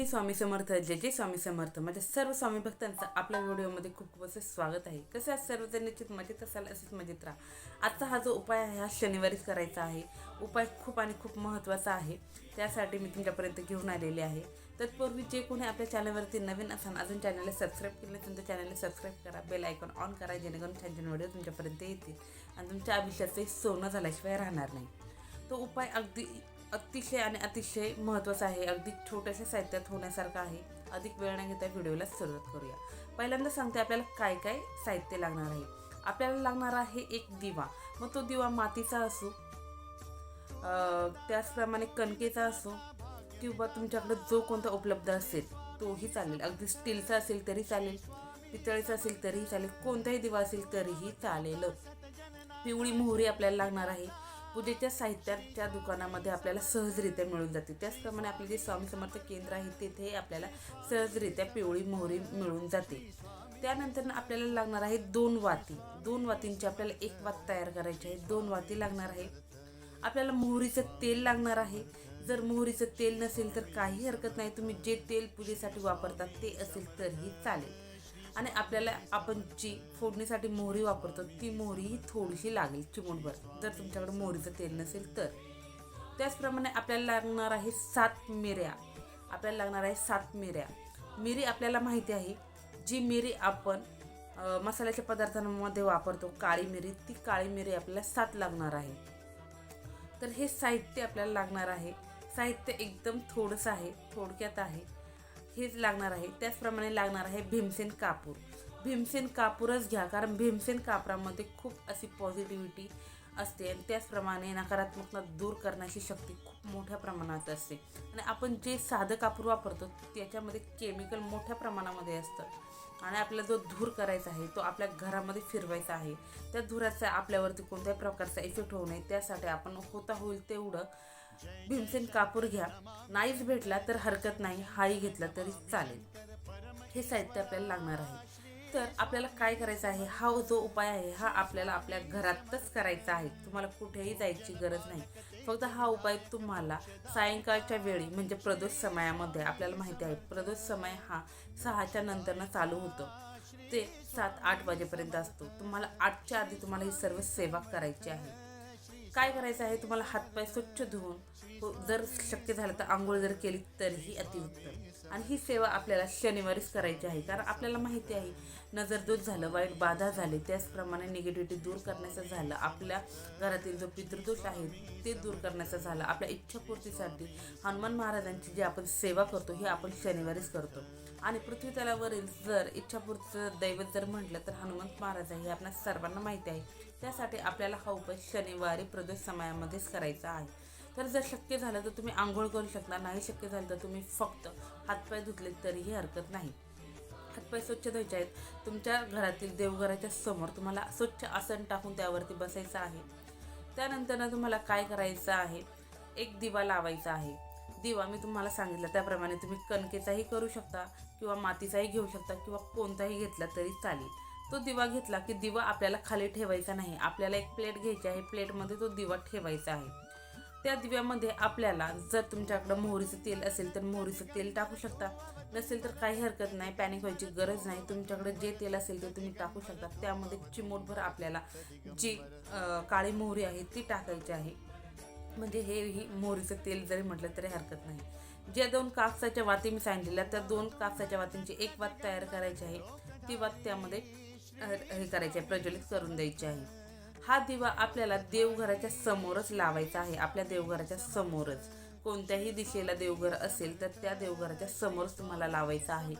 मी स्वामी समर्थ जय जे स्वामी समर्थ. माझ्या सर्व स्वामी भक्तांचं आपल्या व्हिडिओमध्ये खूप खूप असं स्वागत आहे. कसे आज सर्वजण? निश्चित मजेत असाल असेच मजेत राहा. आजचा हा जो उपाय आहे हा शनिवारीच करायचा आहे. उपाय खूप आणि खूप महत्त्वाचा आहे. त्यासाठी मी तुमच्यापर्यंत घेऊन आलेले आहे. तत्पूर्वी जे कोणी आपल्या चॅनलवरती नवीन असाल अजून चॅनलला सबस्क्राईब केलं नाही, तुमच्या चॅनलला सबस्क्राईब करा. बेल आयकॉन ऑन करा जेणेकरून छान छान व्हिडिओ तुमच्यापर्यंत येतील. आणि तुमच्या आयुष्याचं सोनं झाल्याशिवाय राहणार नाही. तो उपाय अगदी अतिशय आणि अतिशय महत्त्वाचं आहे. अगदी छोट्याशा साहित्यात होण्यासारखं आहे. अधिक वेळ न घेता व्हिडिओला सुरुवात करूया. पहिल्यांदा सांगते आपल्याला काय काय साहित्य लागणार आहे. आपल्याला लागणार आहे एक दिवा. मग तो दिवा मातीचा असो त्याचप्रमाणे कणकेचा असो किंवा तुमच्याकडे जो कोणता उपलब्ध असेल तोही चालेल. अगदी स्टीलचा असेल तरी चालेल पितळीचा असेल तरीही चालेल कोणताही दिवा असेल तरीही चालेल. पिवळी मोहरी आपल्याला लागणार आहे. पूजेच्या साहित्याच्या दुकानामध्ये आपल्याला सहजरित्या मिळून जाते. त्याचप्रमाणे आपले जे स्वामी समर्थ केंद्र आहे तिथे आपल्याला सहजरित्या पिवळी मोहरी मिळून जाते. त्यानंतर आपल्याला लागणार आहे दोन वाती. दोन वातींची आपल्याला एक वात तयार करायची आहे. दोन वाती लागणार आहे. आपल्याला मोहरीचं तेल लागणार आहे. जर मोहरीचं तेल नसेल तर काही हरकत नाही. तुम्ही जे तेल पूजेसाठी वापरतात ते असेल तरीही चालेल. आणि आपल्याला आपण जी फोडणीसाठी मोहरी वापरतो ती मोहरी ही थोडीशी लागेल चिमूटभर. जर तुमच्याकडे मोहरीचं तेल नसेल तर. त्याचप्रमाणे आपल्याला लागणार आहे सात मिऱ्या. आपल्याला लागणार आहे सात मिऱ्या. मिरी आपल्याला माहिती आहे जी मिरी आपण मसाल्याच्या पदार्थांमध्ये वापरतो काळी मिरी ती काळी मिरी आपल्याला सात लागणार आहे. तर हे साहित्य आपल्याला लागणार आहे. साहित्य एकदम थोडंसं आहे थोडक्यात आहे. हेच लागणार आहे. त्याचप्रमाणे लागणार आहे भीमसेन कापूर. भीमसेन कापूरच घ्या कारण भीमसेन कापरामध्ये खूप अशी पॉझिटिव्हिटी असते आणि त्याचप्रमाणे नकारात्मकता दूर करण्याची शक्ती खूप मोठ्या प्रमाणात असते. आणि आपण जे साधं कापूर वापरतो त्याच्यामध्ये केमिकल मोठ्या प्रमाणामध्ये असतं. आणि आपला जो धूर करायचा आहे तो आपल्या घरामध्ये फिरवायचा आहे. त्या धुराचा आपल्यावरती कोणत्याही प्रकारचा इफेक्ट होऊ नये. त्यासाठी आपण होता होईल तेवढं भीमसेन कापूर घ्या. नाहीच भेटला तर हरकत नाही हाही घेतला तरी चालेल. हे साहित्य आपल्याला लागणार आहे. तर आपल्याला काय करायचं आहे? हा जो उपाय आहे हा आपल्याला आपल्या घरातच करायचा आहे. तुम्हाला कुठेही जायची गरज नाही. फक्त हा उपाय तुम्हाला सायंकाळच्या वेळी म्हणजे प्रदोष समयामध्ये आपल्याला माहिती आहे प्रदोष समय हा सहाच्या नंतरनं चालू होतो. ते सात आठ वाजेपर्यंत असतो. तुम्हाला आठच्या आधी तुम्हाला ही सर्व सेवा करायची आहे. काय करायचं आहे? तुम्हाला हातपाय स्वच्छ धुवून. हो, जर शक्य झालं तर आंघोळ जर केली तरीही अतिउत्तम. आणि ही सेवा आपल्याला शनिवारीच करायची आहे. कारण आपल्याला माहिती आहे नजरदोष झालं वाईट बाधा झाली त्याचप्रमाणे निगेटिव्हिटी दूर करण्याचं झालं आपल्या घरातील जो पितृदोष आहे ते दूर करण्याचं झालं. आपल्या इच्छापूर्तीसाठी हनुमान महाराजांची जी आपण सेवा करतो ही आपण शनिवारीच करतो. आणि पृथ्वी तलावरील जर इच्छापूर्तीचं दैवत जर म्हटलं तर हनुमंत महाराज आहे हे आपल्या सर्वांना माहिती आहे. त्यासाठी आपल्याला हा उपाय शनिवारी प्रदोष समयामध्येच करायचा आहे. तर जर शक्य झालं तर तुम्ही आंघोळ करू शकता नाही शक्य झालं तर तुम्ही फक्त हातपाय धुतले तरीही हरकत नाही. हातपाय स्वच्छ धुवायचे आहेत. तुमच्या घरातील देवघराच्या समोर तुम्हाला स्वच्छ आसन टाकून त्यावरती बसायचं आहे. त्यानंतरनं तुम्हाला काय करायचं आहे? एक दिवा लावायचा आहे. दिवा मी तुम्हाला सांगितलं. त्याप्रमाणे तुम्ही कणकेचाही करू शकता किंवा मातीचाही घेऊ शकता किंवा कोणताही घेतला तरी चालेल. तो दिवा घेतला की दिवा आपल्याला खाली ठेवायचा नाही. आपल्याला एक प्लेट घ्यायची आहे. प्लेटमध्ये तो दिवा ठेवायचा आहे. त्या दिव्यामध्ये आपल्याला जर तुमच्याकडं मोहरीचं तेल असेल तर मोहरीचं तेल टाकू शकता. नसेल तर काही हरकत नाही पॅनिक व्हायची गरज नाही. तुमच्याकडे जे तेल असेल ते तुम्ही टाकू शकता. त्यामध्ये चिमूटभर आपल्याला जी काळी मोहरी आहे ती टाकायची आहे. म्हणजे हे ही मोहरीचं तेल जरी म्हटलं तरी हरकत नाही. ज्या दोन कापसाच्या वाती मी सांगितलेल्या त्या दोन कापसाच्या वातींची एक वात तयार करायची आहे. ती वात त्यामध्ये हे करायची आहे प्रज्वलित करून द्यायची आहे. हा दिवा आपल्याला देवघराच्या समोरच लावायचा आहे. आपल्या देवघराच्या समोरच. कोणत्याही दिशेला देवघर असेल तर त्या देवघराच्या समोरच तुम्हाला लावायचा आहे.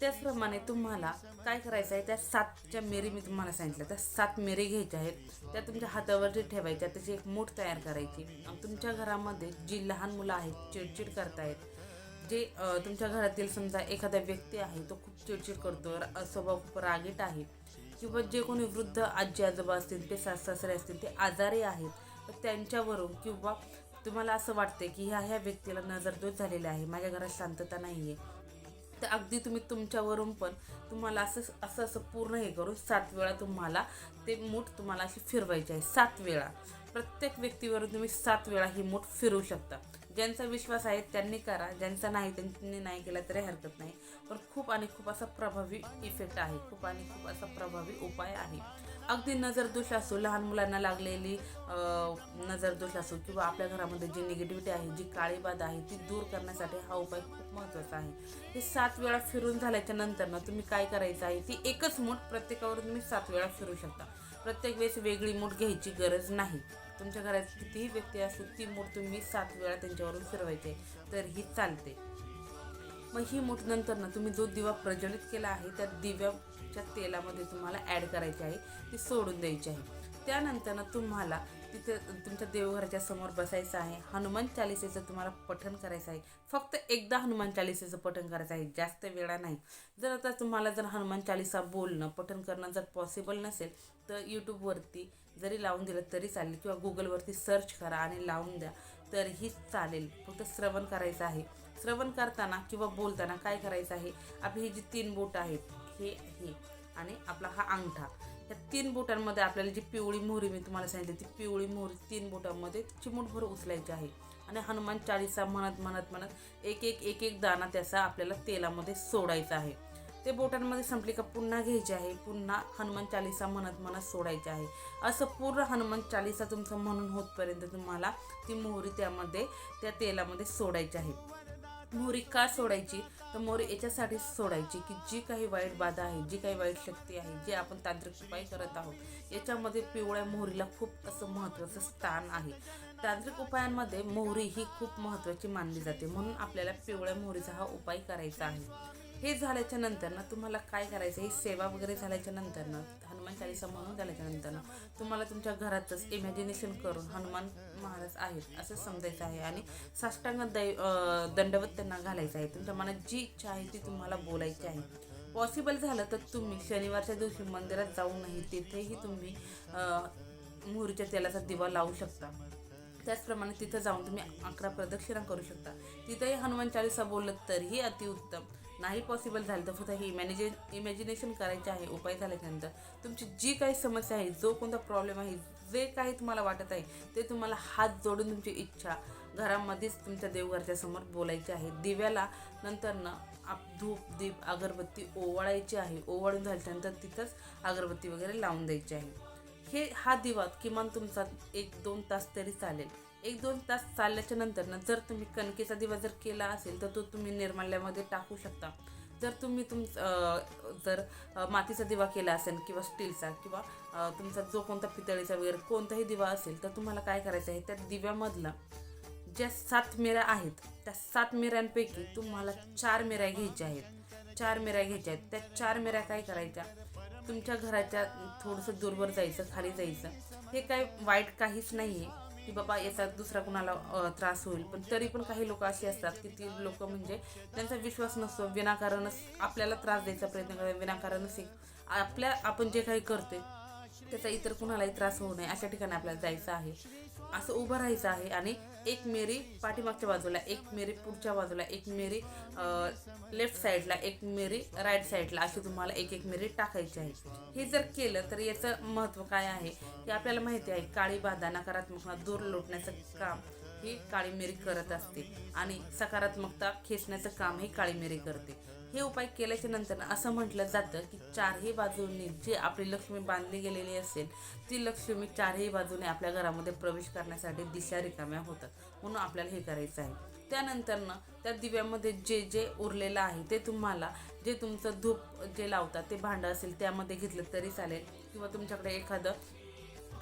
त्याचप्रमाणे तुम्हाला काय करायचं आहे? त्या सातच्या मेरी मी तुम्हाला सांगितलं त्या सात मेरी घ्यायच्या आहेत. त्या तुमच्या हातावरती ठेवायच्या. त्याची एक मूठ तयार करायची. तुमच्या घरामध्ये जी लहान मुलं आहेत चिडचिड करतायत जे तुमच्या घरातील समजा एखादा व्यक्ती आहे तो खूप चिडचिड करतो. स्वभाव खूप रागीट आहे. किंवा जे कोणी वृद्ध आजी आजोबा असतील ते सास सासरे असतील ते आजारी आहेत तर त्यांच्यावरून किंवा तुम्हाला असं वाटते की ह्या ह्या व्यक्तीला नजरदोष झालेला आहे माझ्या घरात शांतता नाही आहे तर अगदी तुम्ही तुमच्यावरून पण तुम्हाला असं असं असं पूर्ण हे करून सात वेळा तुम्हाला ते मूठ तुम्हाला अशी फिरवायची आहे सात वेळा. प्रत्येक व्यक्तीवरून तुम्ही सात वेळा ही मूठ फिरवू शकता. ज्यांचा विश्वास आहे त्यांनी करा ज्यांचा नाही त्यांनी नाही केला तरी हरकत नाही. पण खूप आणि खूप असा प्रभावी इफेक्ट आहे. खूप आणि खूप असा प्रभावी उपाय आहे. अगदी नजरदोष असो लहान मुलांना लागलेली नजरदोष असो किंवा आपल्या घरामध्ये जी निगेटिव्हिटी आहे जी काळीबाद आहे ती दूर करण्यासाठी हा उपाय खूप महत्त्वाचा आहे. हे सात वेळा फिरून झाल्याच्यानंतर ना तुम्ही काय करायचं आहे ती एकच मूठ प्रत्येकावर तुम्ही सात वेळा फिरू शकता. प्रत्येक वेळेस वेगळी मूठ घ्यायची गरज नाही. तुमच्या घरात कितीही व्यक्ती असो ती मूठ तुम्ही सात वेळा त्यांच्यावरून फिरवायची आहे तर ही चालते. मग ही मूठ नंतर ना तुम्ही जो दिवा प्रज्वलित केला आहे त्या दिव्याच्या तेलामध्ये तुम्हाला ॲड करायची आहे ती सोडून द्यायची आहे. त्यानंतर ना तुम्हाला तिथे तुमच्या देवघराच्या समोर बसायचं आहे. हनुमान चालिसेचं तुम्हाला पठण करायचं आहे. फक्त एकदा हनुमान चालिसेचं पठण करायचं आहे जास्त वेळा नाही. जर आता तुम्हाला जर हनुमान चालिसा बोलणं पठण करणं जर पॉसिबल नसेल तर यूट्यूबवरती जरी लावून दिलं तरी चालेल. किंवा गुगलवरती सर्च करा आणि लावून द्या. तरीही चालेल. फक्त श्रवण करायचं आहे. श्रवण करताना किंवा बोलताना काय करायचं आहे? आपली ही जी तीन बोट आहेत हे हे आणि आपला हा अंगठा. या तीन बोटांमध्ये आपल्याला जी पिवळी मोहरी मी तुम्हाला सांगितली ती पिवळी मोहरी तीन बोटांमध्ये चिमूटभर उचलायची आहे. आणि हनुमान चाळीसा म्हणत म्हणत म्हणत एक एक एक एक दाणा त्याचा आपल्याला तेलामध्ये सोडायचा आहे. ते बोटांमध्ये संपली का पुन्हा घ्यायचे आहे. पुन्हा हनुमान चालिसा म्हणत म्हणत सोडायचे आहे. असं पूर्ण हनुमान चालिसा तुमचं म्हणून होतपर्यंत तुम्हाला ती मोहरी त्यामध्ये त्या तेलामध्ये सोडायची आहे. मोहरी का सोडायची? तर मोहरी याच्यासाठी सोडायची की जी काही वाईट बाधा आहे जी काही वाईट शक्ती आहे जे आपण तांत्रिक उपाय करत आहोत याच्यामध्ये पिवळ्या मोहरीला खूप असं महत्त्वाचं स्थान आहे. तांत्रिक उपायांमध्ये मोहरी ही खूप महत्त्वाची मानली जाते. म्हणून आपल्याला पिवळ्या मोहरीचा हा उपाय करायचा आहे. हे झाल्याच्यानंतर ना तुम्हाला काय करायचं? ही सेवा वगैरे झाल्याच्यानंतर ना हनुमान चालीसा म्हणून झाल्याच्यानंतर ना तुम्हाला तुमच्या घरातच इमॅजिनेशन करून हनुमान महाराज आहेत असं समजायचं आहे. आणि साष्टांग दै दंडवत त्यांना घालायचं आहे. तुमच्या मनात जी इच्छा आहे ती तुम्हाला बोलायची आहे. पॉसिबल झालं तर तुम्ही शनिवारच्या दिवशी मंदिरात जाऊनही तिथेही तुम्ही मोहरीच्या तेलाचा दिवा लावू शकता. त्याचप्रमाणे तिथं जाऊन तुम्ही अकरा प्रदक्षिणा करू शकता. तिथेही हनुमान चालीसा बोललं तरीही अतिउत्तम. नाही पॉसिबल झालं तर फक्त हे इमॅनिजे इमॅजिनेशन करायचे आहे उपाय झाल्यानंतर. तुमची जी काही समस्या आहे जो कोणता प्रॉब्लेम आहे जे काही तुम्हाला वाटत आहे ते तुम्हाला हात जोडून तुमची इच्छा घरामध्येच तुमच्या देवघरच्या समोर बोलायची आहे. दिव्याला नंतर ना आप धूप दीप अगरबत्ती ओवाळायची आहे. ओवाळून झाल्यानंतर तिथंच अगरबत्ती वगैरे लावून द्यायची आहे. हे हा दिवा किमान तुमचा एक दोन तास तरी चालेल. एक दोन तास चालल्याच्या नंतर ना जर तुम्ही कणकेचा दिवा जर केला असेल तर तो तुम्ही निर्माल्यामध्ये टाकू शकता. जर तुम्ही तुम जर मातीचा दिवा केला असेल किंवा स्टीलचा किंवा तुमचा जो कोणता पितळीचा वगैरे कोणताही दिवा असेल तर तुम्हाला काय करायचं आहे त्या दिव्यामधला ज्या सात मिऱ्या आहेत त्या सात मिऱ्यांपैकी तुम्हाला चार मिऱ्या घ्यायच्या आहेत. चार मिऱ्या घ्यायच्या आहेत. त्या चार मिऱ्या काय करायच्या? तुमच्या घराच्या थोडंसं दूरवर जायचं खाली जायचं. हे काय वाईट काहीच नाही आहे की बाबा याचा दुसरा कुणाला त्रास होईल. पण तरी पण काही लोक अशी असतात की ती लोक म्हणजे त्यांचा विश्वास नसतो विनाकारणच आपल्याला त्रास द्यायचा प्रयत्न करतात विनाकारणच एक आपल्या आपण जे काही करतोय त्याचा इतर कुणालाही त्रास होऊ नये अशा ठिकाणी आपल्याला जायचं आहे. असं उभं राहायचं आहे आणि एक मेरी पाठीमागच्या बाजूला एक मेरी पुढच्या बाजूला एक मेरी लेफ्ट साईडला एक मेरी राईट साईडला अशी तुम्हाला एक एक मेरी टाकायची आहे. हे जर केलं तर याचं महत्त्व काय आहे? की आपल्याला माहिती आहे काळी बाधा नकारात्मकता दूर लोटण्याचं काम ही काळी मिरी करत असते आणि सकारात्मकता खेचण्याचं काम ही काळी मिरी करते. हे उपाय केल्याच्यानंतर असं म्हटलं जातं की चारही बाजूंनी जी आपली लक्ष्मी बांधली गेलेली असेल ती लक्ष्मी चारही बाजूने आपल्या घरामध्ये प्रवेश करण्यासाठी दिशा रिकाम्या होतात. म्हणून आपल्याला हे करायचं आहे. त्यानंतरनं त्या दिव्यामध्ये जे जे उरलेलं आहे ते तुम्हाला जे तुमचं धूप जे लावतात ते भांडं असेल त्यामध्ये घेतलं तरी चालेल. किंवा तुमच्याकडे एखादं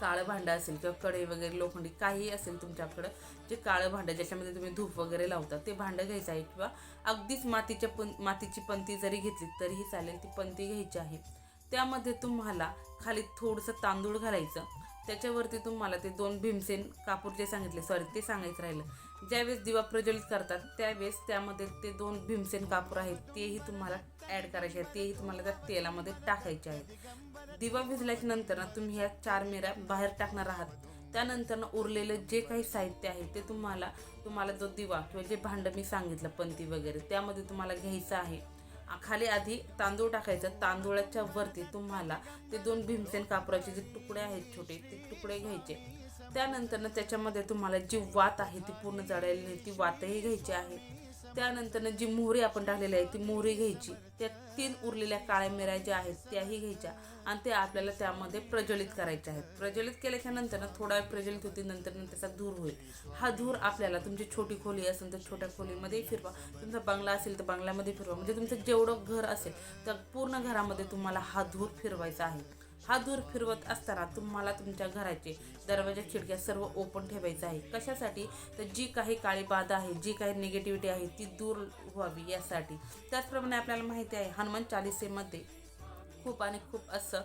काळं भांडं असेल किंवा कढई वगैरे लोखंडी काहीही असेल तुमच्याकडं जे काळं भांडं ज्याच्यामध्ये तुम्ही धूप वगैरे लावता ते भांडं घ्यायचं आहे किंवा अगदीच मातीच्या पण मातीची पंती जरी घेतली तरीही चालेल ती पंती घ्यायची आहे. त्यामध्ये तुम्हाला खाली थोडंसं तांदूळ घालायचं त्याच्यावरती तुम्हाला ते दोन भीमसेन कापूर जे सांगितले सॉरी ते सांगायचं राहिलं. ज्यावेळेस दिवा प्रज्वलित करतात त्यावेळेस त्यामध्ये ते दोन भीमसेन कापूर आहेत तेही तुम्हाला ॲड करायचे आहेत तेही तुम्हाला त्या तेलामध्ये टाकायचे आहेत. दिवा भिजल्याच्या नंतर ना तुम्ही ह्या चार मेऱ्या बाहेर टाकणार आहात. त्यानंतर उरलेलं जे काही साहित्य आहे ते तुम्हाला तुम्हाला जो दिवा किंवा जे भांडं मी सांगितलं पंती वगैरे त्यामध्ये तुम्हाला घ्यायचं आहे. खाली आधी तांदूळ टाकायचं तांदूळाच्या वरती तुम्हाला ते दोन भीमसेन कापराचे जे तुकडे आहेत छोटे ते तुकडे घ्यायचे. त्यानंतर त्याच्यामध्ये तुम्हाला जी वात आहे ती पूर्ण जळालेली नाही ती वातही घ्यायची आहे. त्यानंतर जी मोहरी आपण टाकलेली आहे ती मोहरी घ्यायची. त्या तीन उरलेल्या काळ्या मिऱ्या ज्या आहेत त्याही घ्यायच्या आणि ते आपल्याला त्यामध्ये प्रज्वलित करायचे आहेत. प्रज्वलित केल्याच्यानंतर थोडा वेळ प्रज्वलित होती नंतर त्याचा धूर होईल. हा धूर आपल्याला तुमची छोटी खोली असेल तर छोट्या खोलीमध्ये फिरवा. तुमचा बंगला असेल तर बंगल्यामध्ये फिरवा. म्हणजे तुमचं जेवढं घर असेल तर पूर्ण घरामध्ये तुम्हाला हा धूर फिरवायचा आहे. हा दूर फिरवत असताना तुम्हाला तुमच्या घराचे दरवाजा खिडक्या सर्व ओपन ठेवायचं आहे. कशासाठी? तर जी काही काळी बाधा आहे जी काही निगेटिव्हिटी आहे ती दूर व्हावी यासाठी. त्याचप्रमाणे आपल्याला माहिती आहे हनुमान चालिसेमध्ये खूप आणि खूप असं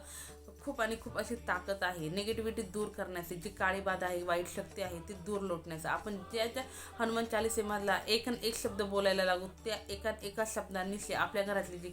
खूप आणि खूप अशी ताकद आहे. निगेटिव्हिटी दूर करण्याची जी काळी बाधा आहे वाईट शक्ती आहे ती दूर लोटण्याचं. आपण ज्या ज्या हनुमान चालिसेमधला एक एक शब्द बोलायला लागू त्या एका एका शब्दांनी आपल्या घरातली जी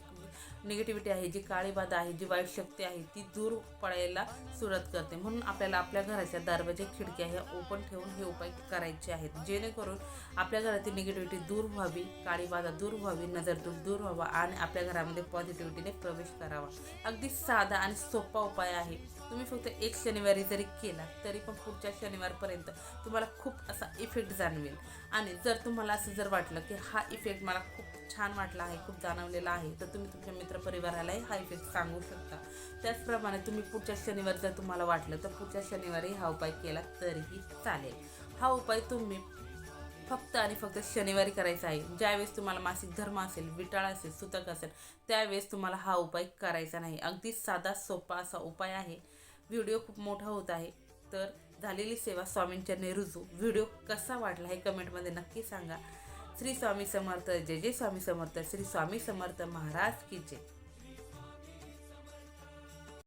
निगेटिव्हिटी आहे जी काळी बाधा आहे जी वाईट शक्ती आहे ती दूर पडायला सुरुवात करते. म्हणून आपल्याला आपल्या घराच्या दरवाजे खिडक्या ह्या ओपन ठेवून हे उपाय करायचे आहेत. जेणेकरून आपल्या घरातील निगेटिव्हिटी दूर व्हावी काळी बाधा दूर व्हावी नजर दूर दूर व्हावा आणि आपल्या घरामध्ये पॉझिटिव्हिटीने प्रवेश करावा. अगदी साधा आणि सोपा उपाय आहे. तुम्ही फक्त एक शनिवारी जरी केला तरी पण पुढच्या शनिवारपर्यंत तुम्हाला खूप असा इफेक्ट जाणवेल. आणि जर तुम्हाला असं जर वाटलं की हा इफेक्ट मला खूप छान वाटला आहे खूप जाणवलेला आहे तर तुम्ही तुमच्या मित्रपरिवारालाही हा इफेक्ट सांगू शकता. त्याचप्रमाणे तुम्ही पुढच्या शनिवारी जर तुम्हाला वाटलं तर पुढच्या शनिवारी हा उपाय केला तरीही चालेल. हा उपाय तुम्ही फक्त आणि फक्त शनिवारी करायचा आहे. ज्यावेळेस तुम्हाला मासिक धर्म असेल विटाळ असेल सुतक असेल त्यावेळेस तुम्हाला हा उपाय करायचा नाही. अगदी साधा सोपा असा उपाय आहे. व्हिडिओ खूप मोठा होत आहे तर झालेली सेवा स्वामींच्या नेरुजू. व्हिडिओ कसा वाटला हे कमेंटमध्ये नक्की सांगा. श्री स्वामी समर्थ. जय जय स्वामी समर्थ. श्री स्वामी समर्थ महाराज की जय.